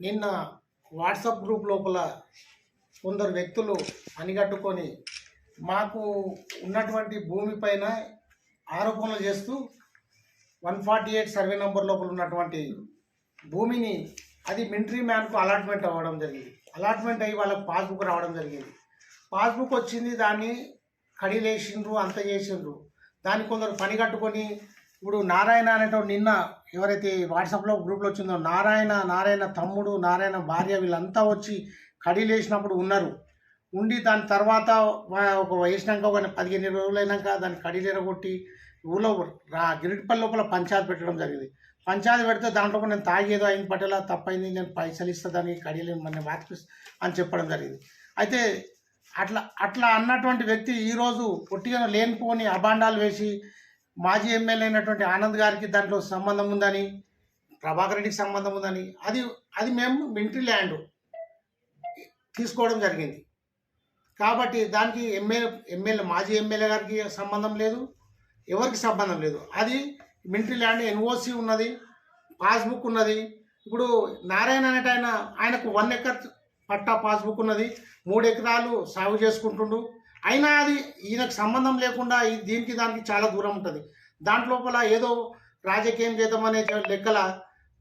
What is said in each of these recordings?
నిన్న WhatsApp group లోపల కొందరు వ్యక్తులు అనిగట్టుకొని మాకు ఉన్నటువంటి భూమి పైన ఆరోపణలు చేస్తూ one forty eight survey number లోపల ఉన్నటువంటి భూమిని అది మిలిటరీ మ్యాన్కు అలాట్మెంట్ అవ్వడం జరిగింది. అలాట్మెంట్ అయ్యి వాళ్ళకి పాస్బుక్ రావడం జరిగింది. పాస్బుక్ వచ్చింది దాన్ని కడిలేసిండ్రు అంత చేసిండ్రు. దాన్ని కొందరు పని కట్టుకొని ఇప్పుడు నారాయణ అనేటోడు నిన్న ఎవరైతే వాట్సాప్లో గ్రూప్లో వచ్చిందో నారాయణ నారాయణ తమ్ముడు నారాయణ భార్య వీళ్ళంతా వచ్చి కడిలేసినప్పుడు ఉన్నారు. ఉండి దాని తర్వాత ఒక వేసినాక ఒక పదిహేను రోజులు అయినాక దాన్ని కడిలేరగొట్టి ఊళ్ళో రా గిరిటిపల్లి లోపల పంచాయతీ పెట్టడం జరిగింది. పంచాయతీ పెడితే దాంట్లో నేను తాగేదో అయిన పట్టేలా తప్పైంది నేను పైసలు ఇస్తా దానికి కడియలేను మన వాటికి అని చెప్పడం జరిగింది. అయితే అట్లా అట్లా అన్నటువంటి వ్యక్తి ఈరోజు పొట్టిగా లేనిపోని అబాండాలు వేసి మాజీ ఎమ్మెల్యే అయినటువంటి ఆనంద్ గారికి దాంట్లో సంబంధం ఉందని ప్రభాకర్ రెడ్డికి సంబంధం ఉందని అది అది మేము మిలిటరీ ల్యాండ్ తీసుకోవడం జరిగింది. కాబట్టి దానికి ఎమ్మెల్యే ఎమ్మెల్యే మాజీ ఎమ్మెల్యే గారికి సంబంధం లేదు ఎవరికి సంబంధం లేదు. అది మిలిటరీ ల్యాండ్ ఎన్ఓసి ఉన్నది పాస్బుక్ ఉన్నది. ఇప్పుడు నారాయణ అనేట ఆయన ఆయనకు వన్ ఎకర్ పట్టా పాస్బుక్ ఉన్నది మూడు ఎకరాలు సాగు చేసుకుంటుండు. అయినా అది ఈయనకు సంబంధం లేకుండా దీనికి దానికి చాలా దూరం ఉంటుంది. దాంట్లోపల ఏదో రాజకీయం చేద్దామనే లెక్కల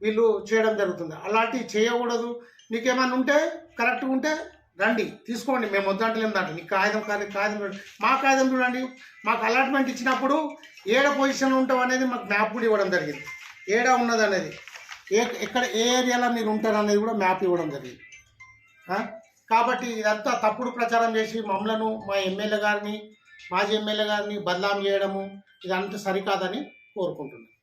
వీళ్ళు చేయడం జరుగుతుంది. అలాంటివి చేయకూడదు. నీకేమైనా ఉంటే కరెక్ట్గా ఉంటే రండి తీసుకోండి. మేము వద్దంటలేము దాంట్లో. నీకు కాగితం కాగితం కాగితం చూడండి. మా కాగితం చూడండి. మాకు అలాట్మెంట్ ఇచ్చినప్పుడు ఏడ పొజిషన్ ఉంటాం అనేది మాకు మ్యాప్ కూడా ఇవ్వడం జరిగింది. ఏడ ఉన్నది అనేది ఏ ఎక్కడ ఏ ఏరియాలో మీరు ఉంటారు అనేది కూడా మ్యాప్ ఇవ్వడం జరిగింది. కాబట్టి ఇదంతా తప్పుడు ప్రచారం చేసి మమ్మలను మా ఎమ్మెల్యే గారిని మాజీ ఎమ్మెల్యే గారిని బదలాం చేయడము ఇదంతా సరికాదని కోరుకుంటున్నాను.